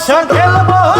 পাশা খেলব।